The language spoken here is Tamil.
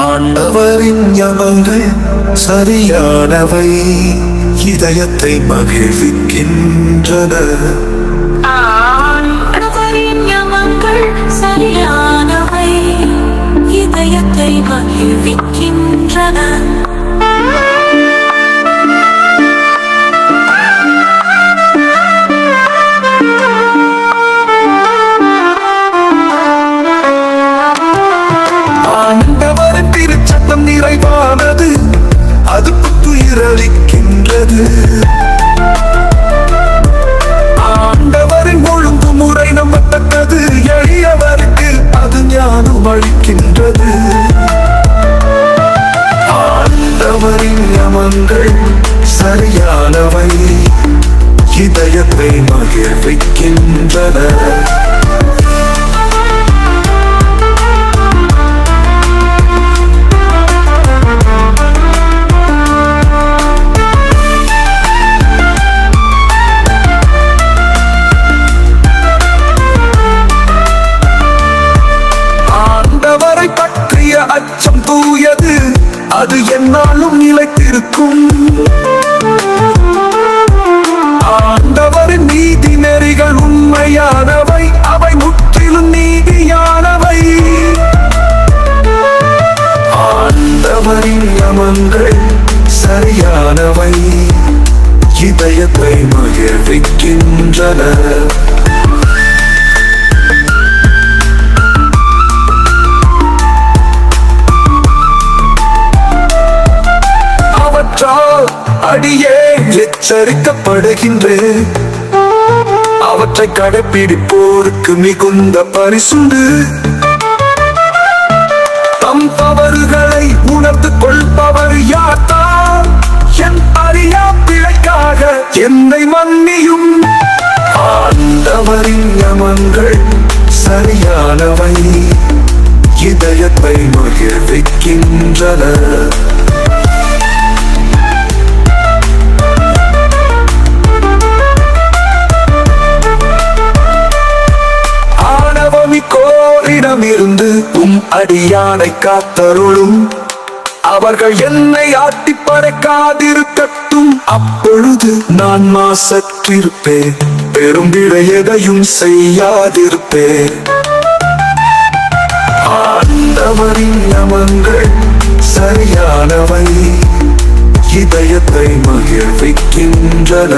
ஆண்டவரின் ஞமங்கள் சரியானவை இதயத்தை மகிழ்விக்கின்றன. ஆண்டவரின் ஞமங்கள் சரியானவை இதயத்தை மகிழ்விக்கின்றன. நிறைவானது அது புத்துயிரளிக்கின்றது ஆண்டவரின் ஒழுங்கு முறை நம்பத்தக்கது எளியவருக்கு அது ஞானம் அளிக்கின்றது. ஆண்டவரின் யமங்கள் சரியானவை இதயத்தை மகிழ்விக்கின்றன. அது என்னாலும் நிலைத்திருக்கும். ஆண்டவரின் நீதி நெறிகள் உண்மையானவை அவை முற்றிலும் நீதியானவை. ஆண்டவரின் யமங்கள் சரியானவை இதயத்தை மகிழ்விக்கின்றன. அவற்றால் அடியே எச்சரிக்கப்படுகின்றேன் அவற்றை கடைப்பிடிப்போருக்கு மிகுந்த பரிசுண்டு. தம் தவறுகளை உணர்ந்து கொள்பவர் யார்தான்? என் அறியா பிழைக்காக என்னை மன்னியும். ஆண்டவரின் யமங்கள் சரியானவை. இதயத்தை மகிழ்விக்கின்றன. ஆணவமிக்கோரிடமிருந்து உம் அடியானை காத்தருளும். அவர்கள் என்னை ஆட்டி படைக்காதிருக்கட்டும். அப்பொழுது நான் மாசற்றிருப்பேன். பெரும் எதையும் செய்யாதிருப்பேன். ஆண்டவரின் யமங்கள் சரியானவை. இதயத்தை மகிழ்விக்கின்றன.